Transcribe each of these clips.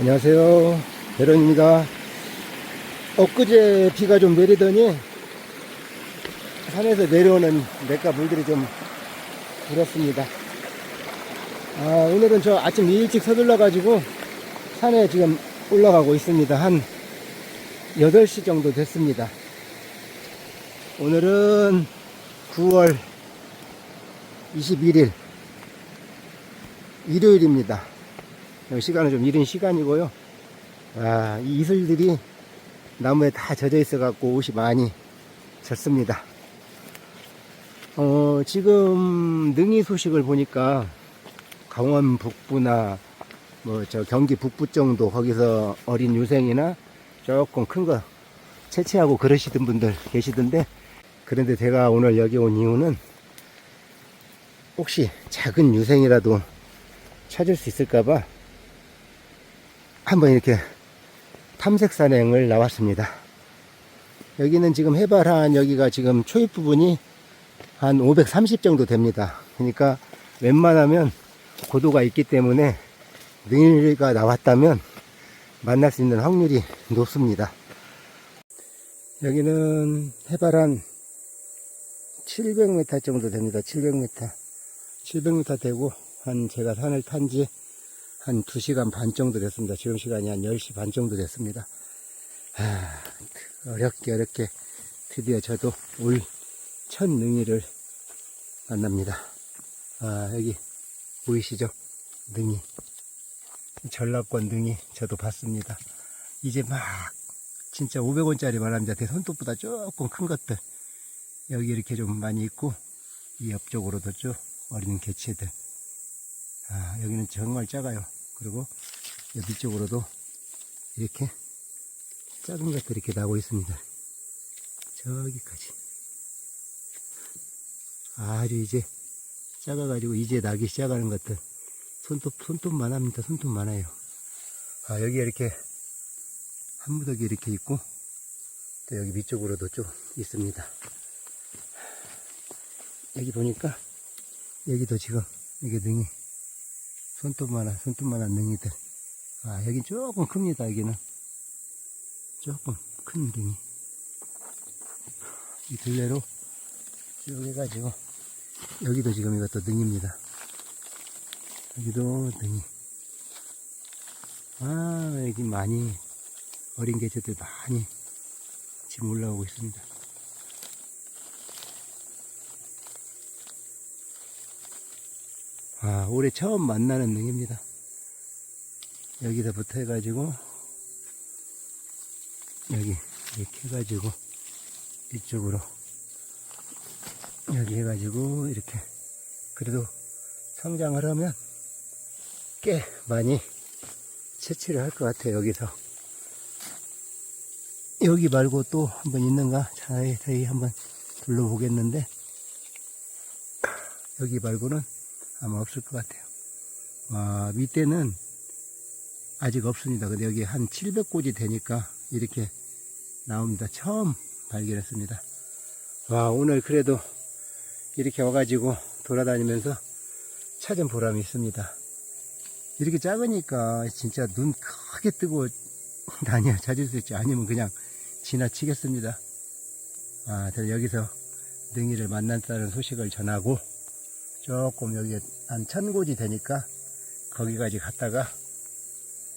안녕하세요. 배런입니다. 엊그제 비가 좀 내리더니 산에서 내려오는 냇가 물들이 좀 불었습니다. 아, 오늘은 저 아침 일찍 서둘러 가지고 산에 지금 올라가고 있습니다. 한 8시 정도 됐습니다. 오늘은 9월 21일 일요일입니다. 시간은 좀 이른 시간이고요. 아, 이 이슬들이 나무에 다 젖어 있어 갖고 옷이 많이 젖습니다. 어, 지금 능이 소식을 보니까 강원 북부나 뭐 저 경기 북부 정도 거기서 어린 유생이나 조금 큰 거 채취하고 그러시던 분들 계시던데 그런데 제가 오늘 여기 온 이유는 혹시 작은 유생이라도 찾을 수 있을까봐 한번 이렇게 탐색 산행을 나왔습니다. 여기는 지금 해발 한 여기가 지금 초입 부분이 한 530 정도 됩니다. 그러니까 웬만하면 고도가 있기 때문에 능이가 나왔다면 만날 수 있는 확률이 높습니다. 여기는 해발 한 700m 정도 됩니다. 700m. 700m 되고 한 제가 산을 탄 지 한 2시간 반 정도 됐습니다. 지금 시간이 한 10시 반 정도 됐습니다. 아, 어렵게 어렵게 드디어 저도 올 첫 능이를 만납니다. 아, 여기 보이시죠? 능이. 전라권 능이 저도 봤습니다. 이제 막 진짜 500원짜리 말합니다. 제 손톱보다 조금 큰 것들. 여기 이렇게 좀 많이 있고 이 옆쪽으로도 쭉 어린 개체들. 아, 여기는 정말 작아요. 그리고 여기 쪽으로도 이렇게 작은 것들이 이렇게 나오고 있습니다. 저기까지. 아주 이제 작아가지고 이제 나기 시작하는 것들. 손톱, 손톱만 합니다. 손톱 많아요. 아, 여기 이렇게 한 무더기 이렇게 있고, 또 여기 위쪽으로도 좀 있습니다. 여기 보니까, 여기도 지금, 이게 능이, 손톱만한, 손톱만한 능이들. 아, 여긴 조금 큽니다, 여기는. 조금 큰 능이. 이 둘레로 쭉 해가지고, 여기도 지금 이것도 능입니다. 여기도 능이. 아, 여기 많이, 어린 개체들 많이 지금 올라오고 있습니다. 아, 올해 처음 만나는 능입니다. 여기서부터 해가지고, 여기, 이렇게 해가지고, 이쪽으로, 여기 해가지고, 이렇게. 그래도 성장을 하면 꽤 많이 채취를 할 것 같아요, 여기서. 여기 말고 또 한번 있는가? 자세히 한번 둘러보겠는데, 여기 말고는 아마 없을 것 같아요. 아, 밑에는 아직 없습니다. 근데 여기 한 700곳이 되니까 이렇게 나옵니다. 처음 발견했습니다. 와, 오늘 그래도 이렇게 와가지고 돌아다니면서 찾은 보람이 있습니다. 이렇게 작으니까 진짜 눈 크게 뜨고 다녀 찾을 수 있지. 아니면 그냥 지나치겠습니다. 아, 여기서 능이를 만났다는 소식을 전하고 조금 여기 한 천곳이 되니까 거기까지 갔다가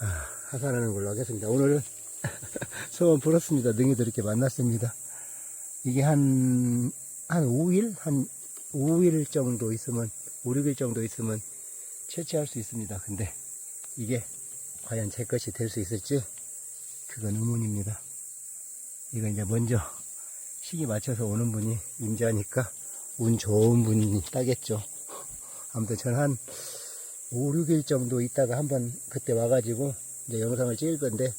아, 하산하는 걸로 하겠습니다. 오늘은 소원 풀었습니다. 능이도 이렇게 만났습니다. 이게 한, 한 5일? 한 5일 정도 있으면, 5, 6일 정도 있으면 채취할 수 있습니다. 근데 이게 과연 제 것이 될 수 있을지 그건 의문입니다. 이거 이제 먼저 시기 맞춰서 오는 분이 임자니까 운 좋은 분이 따겠죠. 아무튼 저는 한 5, 6일 정도 있다가 한번 그때 와가지고 이제 영상을 찍을 건데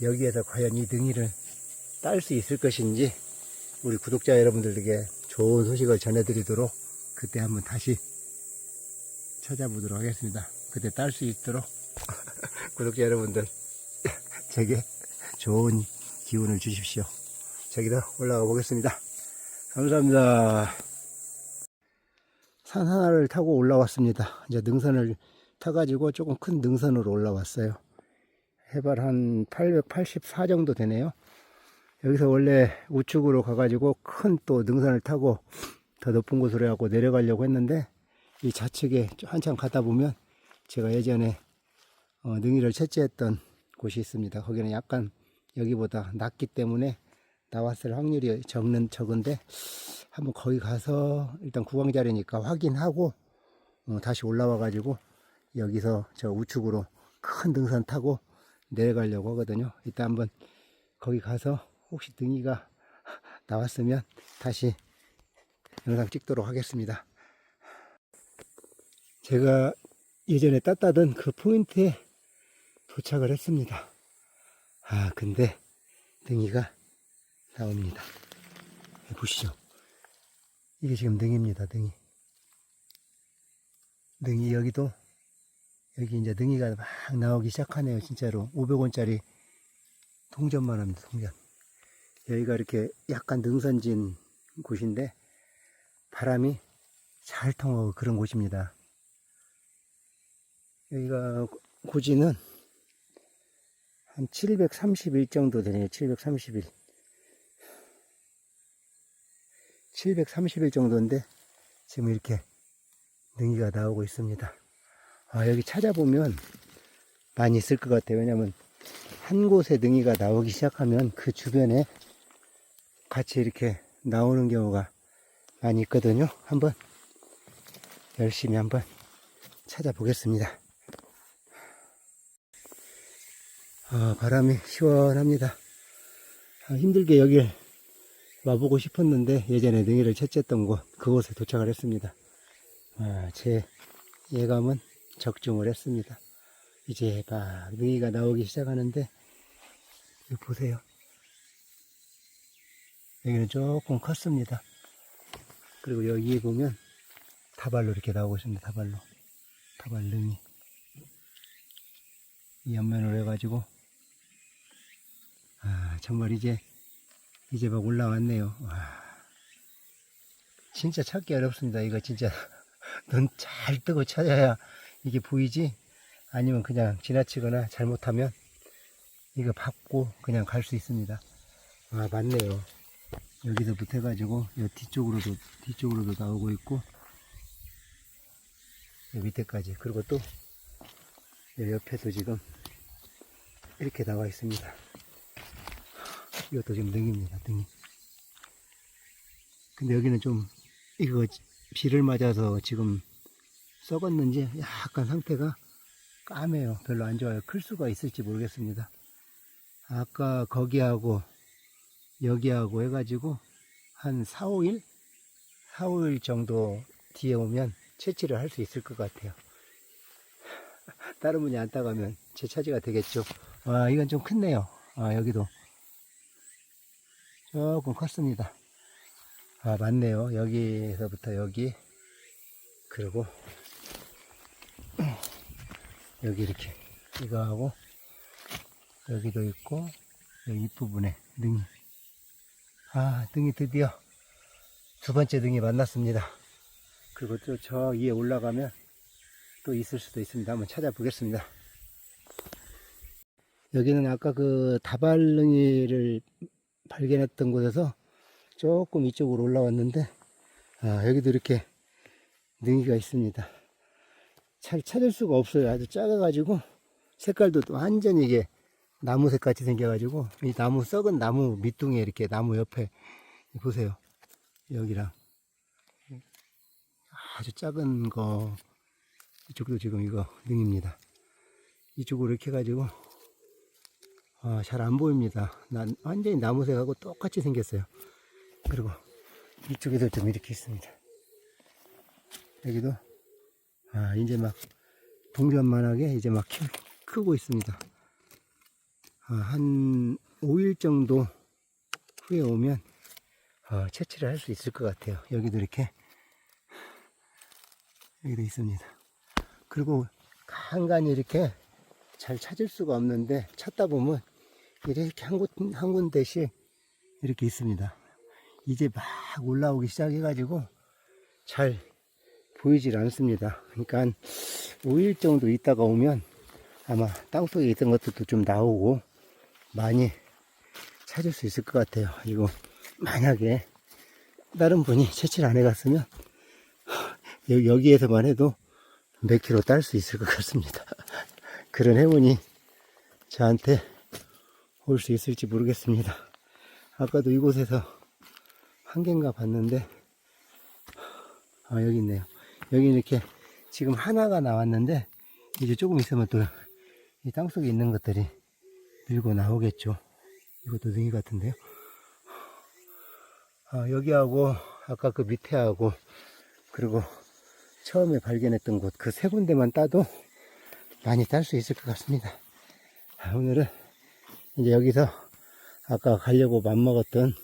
여기에서 과연 이 능이를 딸 수 있을 것인지 우리 구독자 여러분들에게 좋은 소식을 전해드리도록 그때 한번 다시 찾아보도록 하겠습니다. 그때 딸 수 있도록 구독자 여러분들 제게 좋은 기운을 주십시오. 저기도 올라가 보겠습니다. 감사합니다. 산 하나를 타고 올라왔습니다. 이제 능선을 타가지고 조금 큰 능선으로 올라왔어요. 해발 한 884 정도 되네요. 여기서 원래 우측으로 가가지고 큰 또 능선을 타고 더 높은 곳으로 해갖고 내려가려고 했는데 이 좌측에 한참 가다 보면 제가 예전에 어, 능이를 채취했던 곳이 있습니다. 거기는 약간 여기보다 낮기 때문에 나왔을 확률이 적는 적은데 한번 거기 가서 일단 구강자리니까 확인하고 어, 다시 올라와 가지고 여기서 저 우측으로 큰 등산 타고 내려가려고 하거든요. 이따 한번 거기 가서 혹시 등이가 나왔으면 다시 영상 찍도록 하겠습니다. 제가 예전에 땄다던 그 포인트에 도착을 했습니다. 아, 근데 등이가 나옵니다. 네, 보시죠. 이게 지금 등입니다, 등이. 등이 여기도, 여기 이제 등이가 막 나오기 시작하네요, 진짜로. 500원짜리 동전만 합니다, 동전. 여기가 이렇게 약간 능선진 곳인데, 바람이 잘 통하고 그런 곳입니다. 여기가 고지는 한 731 정도 되네요. 731. 731 정도인데 지금 이렇게 능이가 나오고 있습니다. 아, 여기 찾아보면 많이 있을 것 같아요. 왜냐면 한 곳에 능이가 나오기 시작하면 그 주변에 같이 이렇게 나오는 경우가 많이 있거든요. 한번 열심히 한번 찾아보겠습니다. 아, 바람이 시원합니다. 아, 힘들게 여길 와보고 싶었는데 예전에 능이를 채취했던 곳 그곳에 도착을 했습니다. 아, 제 예감은 적중을 했습니다. 이제 막 능이가 나오기 시작하는데 보세요. 여기는 조금 컸습니다. 그리고 여기에 보면 다발로 이렇게 나오고 있습니다. 다발로 다발 능이 이 옆면으로 해가지고 아 정말 이제 이제 막 올라왔네요. 와. 진짜 찾기 어렵습니다. 이거 진짜 눈 잘 뜨고 찾아야 이게 보이지 아니면 그냥 지나치거나 잘못하면 이거 밟고 그냥 갈 수 있습니다. 아 맞네요. 여기서부터 해가지고 여 뒤쪽으로도 뒤쪽으로도 나오고 있고 여 밑에까지 그리고 또여 옆에도 지금 이렇게 나와 있습니다. 이것도 지금 등입니다. 등이. 근데 여기는 좀 이거 비를 맞아서 지금 썩었는지 약간 상태가 까매요. 별로 안 좋아요. 클 수가 있을지 모르겠습니다. 아까 거기하고 여기하고 해가지고 한 4, 5일? 4, 5일 정도 뒤에 오면 채취를 할 수 있을 것 같아요. 다른 분이 안 따가면 제 차지가 되겠죠. 와, 이건 좀 크네요. 아, 여기도. 조금 컸습니다. 아, 맞네요. 여기서부터 여기. 그리고 여기 이렇게 이거 하고 여기도 있고 여기 윗부분에 능이 아 등이 드디어 두 번째 등이 만났습니다 그리고 또 저 위에 올라가면 또 있을 수도 있습니다 한번 찾아보겠습니다 여기는 아까 그 다발능이를 발견했던 곳에서 조금 이쪽으로 올라왔는데 아 여기도 이렇게 능이가 있습니다. 잘 찾을 수가 없어요. 아주 작아가지고 색깔도 또 완전히 이게 나무 색 같이 생겨가지고 이 나무 썩은 나무 밑둥에 이렇게 나무 옆에 보세요. 여기랑. 아주 작은 거. 이쪽도 지금 이거 능입니다. 이쪽으로 이렇게 해가지고 아, 잘안 보입니다 난 완전히 나무색하고 똑같이 생겼어요 그리고 이쪽에도 좀 이렇게 있습니다 여기도 아 이제 막 동전만하게 이제 막 키, 크고 있습니다 아, 한 5일 정도 후에 오면 어, 채취를 할 수 있을 것 같아요. 여기도 이렇게 여기도 있습니다. 그리고 간간히 이렇게 잘 찾을 수가 없는데 찾다 보면 이렇게 한, 곳, 한 군데씩 이렇게 있습니다. 이제 막 올라오기 시작해가지고 잘 보이질 않습니다. 그러니까 한 5일 정도 있다가 오면 아마 땅속에 있던 것들도 좀 나오고 많이 찾을 수 있을 것 같아요. 이거 만약에 다른 분이 채취를 안 해갔으면 여- 여기에서만 해도 몇 킬로 딸 수 있을 것 같습니다. 그런 행운이 저한테 올 수 있을지 모르겠습니다. 아까도 이곳에서 한 개인가 봤는데 아 여기 있네요. 여기 이렇게 지금 하나가 나왔는데 이제 조금 있으면 또 이 땅속에 있는 것들이 밀고 나오겠죠. 이것도 능이 같은데요. 아, 여기하고 아까 그 밑에하고 그리고 처음에 발견했던 곳 그 세 군데만 따도 많이 딸 수 있을 것 같습니다. 아, 오늘은 이제 여기서 아까 가려고 맘먹었던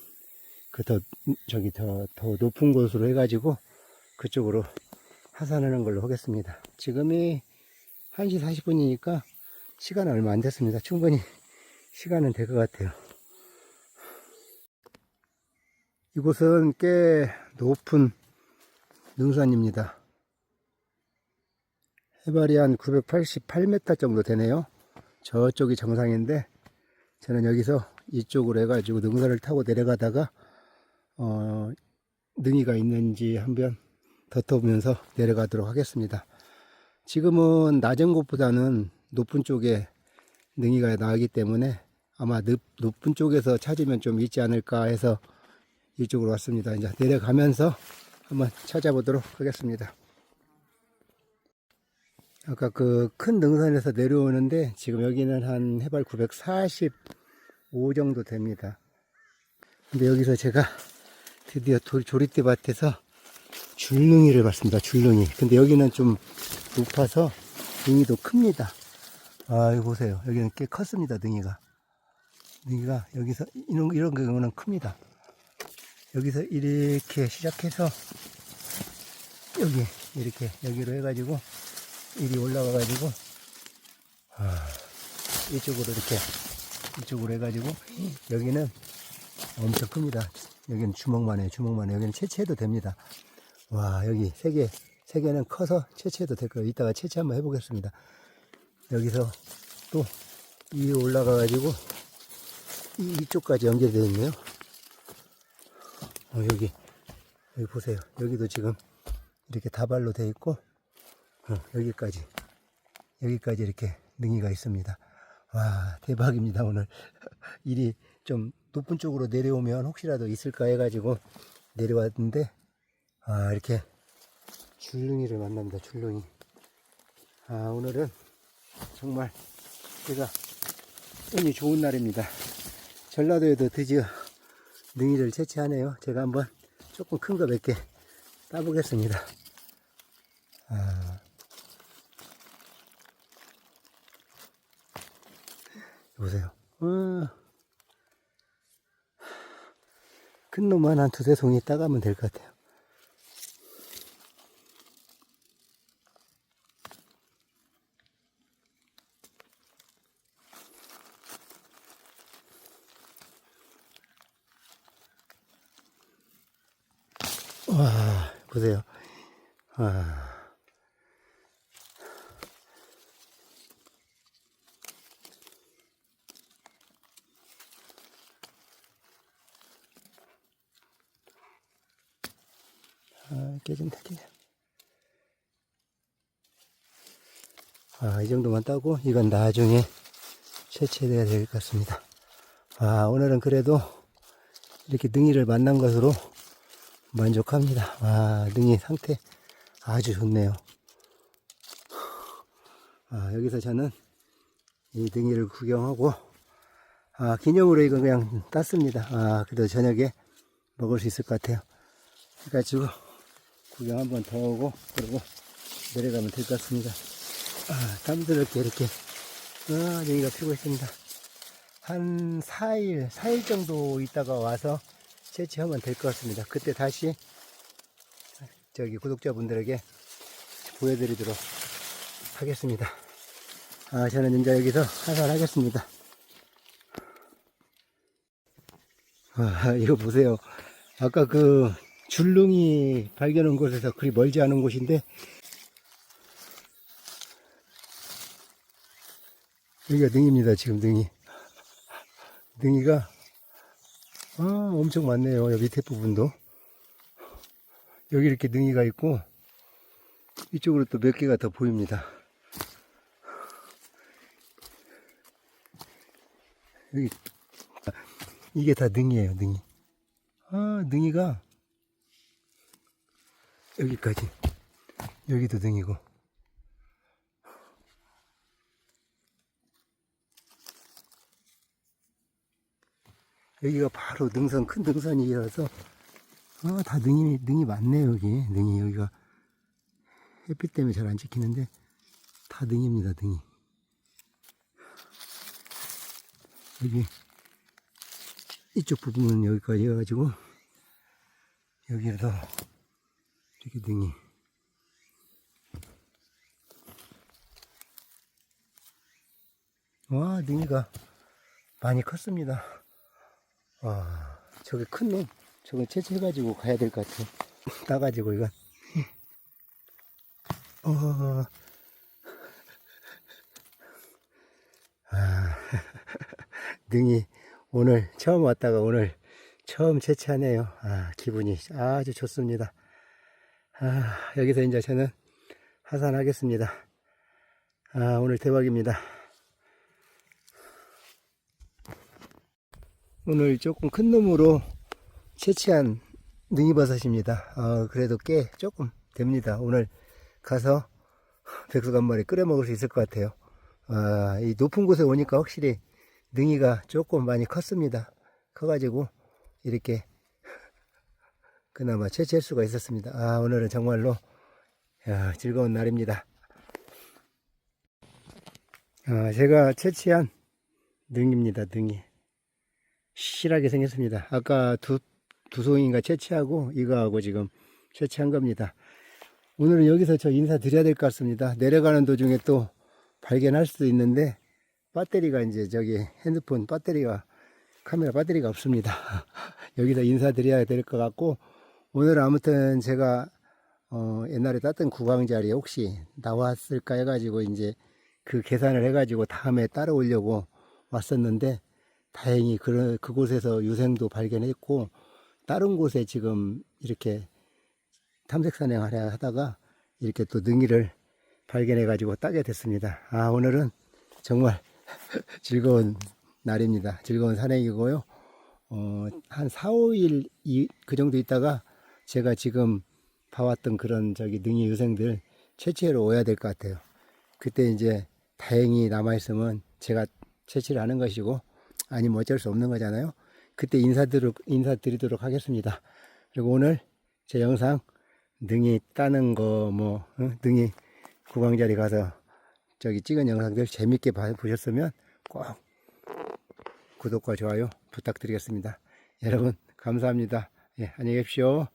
그 더 저기 더, 더 높은 곳으로 해가지고 그쪽으로 하산하는 걸로 하겠습니다. 지금이 1시 40분이니까 시간은 얼마 안 됐습니다. 충분히 시간은 될 것 같아요. 이곳은 꽤 높은 능선입니다. 해발이 한 988m 정도 되네요. 저쪽이 정상인데 저는 여기서 이쪽으로 해가지고 능선을 타고 내려가다가 어, 능이가 있는지 한번 덧어보면서 내려가도록 하겠습니다. 지금은 낮은 곳보다는 높은 쪽에 능이가 나기 때문에 아마 높, 높은 쪽에서 찾으면 좀 있지 않을까 해서 이쪽으로 왔습니다. 이제 내려가면서 한번 찾아보도록 하겠습니다. 아까 그 큰 능선에서 내려오는데 지금 여기는 한 해발 945 정도 됩니다. 근데 여기서 제가 드디어 도- 조리대 밭에서 줄능이를 봤습니다. 줄능이. 근데 여기는 좀 높아서 능이도 큽니다. 아, 이거 보세요. 여기는 꽤 컸습니다. 능이가. 능이가 여기서 이런 이런 경우는 큽니다. 여기서 이렇게 시작해서 여기 이렇게 여기로 해가지고 이리 올라가가지고 아, 이쪽으로 이렇게 이쪽으로 해가지고 여기는 엄청 큽니다. 여기는 주먹만 해요. 주먹만 해요. 여기는 채취해도 됩니다. 와 여기 세 개, 세 개는 커서 채취해도 될 거예요. 이따가 채취 한번 해보겠습니다. 여기서 또 위로 올라가가지고 이- 이쪽까지 연결되어 있네요. 어, 여기 여기 보세요. 여기도 지금 이렇게 다발로 되어 있고 어, 여기까지. 여기까지 이렇게 능이가 있습니다. 와 대박입니다 오늘. 일이 좀 높은 쪽으로 내려오면 혹시라도 있을까 해가지고 내려왔는데 아 이렇게 줄능이를 만납니다 줄능이. 아 오늘은 정말 제가 운이 좋은 날입니다. 전라도에도 드디어 능이를 채취하네요. 제가 한번 조금 큰 거 몇 개 따보겠습니다. 아, 보세요. 어, 큰 놈만 한 두세 송이 따가면 될 것 같아요. 와, 보세요. 와. 아, 깨진다, 깨져. 아, 이 정도만 따고, 이건 나중에 채취해야 될 것 같습니다. 아, 오늘은 그래도 이렇게 능이를 만난 것으로 만족합니다. 아, 능이 상태 아주 좋네요. 아, 여기서 저는 이 능이를 구경하고, 아, 기념으로 이거 그냥 땄습니다. 아, 그래도 저녁에 먹을 수 있을 것 같아요. 해가지고, 구경 한번 더 오고 그리고 내려가면 될 것 같습니다. 아, 땀스럽게 이렇게 아, 여기가 피고 있습니다. 한 4일, 4일 정도 있다가 와서 채취하면 될 것 같습니다. 그때 다시 저기 구독자분들에게 보여드리도록 하겠습니다. 아, 저는 이제 여기서 하산하겠습니다. 아, 이거 보세요. 아까 그 줄릉이 발견한 곳에서 그리 멀지 않은 곳인데 여기가 능입니다, 지금 능이. 능이가, 아, 엄청 많네요. 여기 밑에 부분도. 여기 이렇게 능이가 있고, 이쪽으로 또 몇 개가 더 보입니다. 여기, 이게 다 능이에요, 능이. 아, 능이가, 여기까지. 여기도 능이고. 여기가 바로 능선, 큰 능선이라서, 아, 다 능이, 능이 많네요, 여기. 능이, 여기가. 햇빛 때문에 잘 안 찍히는데, 다 능입니다, 능이. 여기, 이쪽 부분은 여기까지 해가지고, 여기도 이렇게 능이. 와, 능이가 많이 컸습니다. 와, 저게 큰 놈. 저거 채취해가지고 가야 될 것 같아. 따가지고, 이건. 어, 아, 능이 오늘 처음 왔다가 오늘 처음 채취하네요. 아, 기분이 아주 좋습니다. 아, 여기서 이제 저는 하산하겠습니다. 아, 오늘 대박입니다. 오늘 조금 큰 놈으로 채취한 능이버섯입니다. 어, 그래도 꽤 조금 됩니다. 오늘 가서 백숙 한 마리 끓여 먹을 수 있을 것 같아요. 아, 이 높은 곳에 오니까 확실히 능이가 조금 많이 컸습니다. 커가지고 이렇게 그나마 채취할 수가 있었습니다. 아, 오늘은 정말로 야, 즐거운 날입니다. 아, 제가 채취한 능입니다. 능이. 실하게 생겼습니다. 아까 두, 두 송이인가 채취하고 이거하고 지금 채취한 겁니다. 오늘은 여기서 저 인사드려야 될 것 같습니다. 내려가는 도중에 또 발견할 수도 있는데 배터리가 이제 저기 핸드폰 배터리가 카메라 배터리가 없습니다. 여기서 인사드려야 될 것 같고 오늘 아무튼 제가 어 옛날에 땄던 구강자리 혹시 나왔을까 해가지고 이제 그 계산을 해가지고 다음에 따라오려고 왔었는데 다행히 그, 그곳에서 유생도 발견했고 다른 곳에 지금 이렇게 탐색 산행 하려 하다가 이렇게 또 능이를 발견해 가지고 따게 됐습니다. 아 오늘은 정말 즐거운 날입니다. 즐거운 산행이고요. 어, 한 4, 5일 이, 그 정도 있다가 제가 지금 봐왔던 그런 저기 능이 유생들 채취하러 오야 될 것 같아요. 그때 이제 다행히 남아있으면 제가 채취를 하는 것이고 아니면 어쩔 수 없는 거잖아요. 그때 인사드리도록, 인사드리도록 하겠습니다. 그리고 오늘 제 영상 능이 따는 거, 뭐, 응? 능이 구강자리 가서 저기 찍은 영상들 재밌게 봐- 보셨으면 꼭 구독과 좋아요 부탁드리겠습니다. 여러분, 감사합니다. 예, 안녕히 계십시오.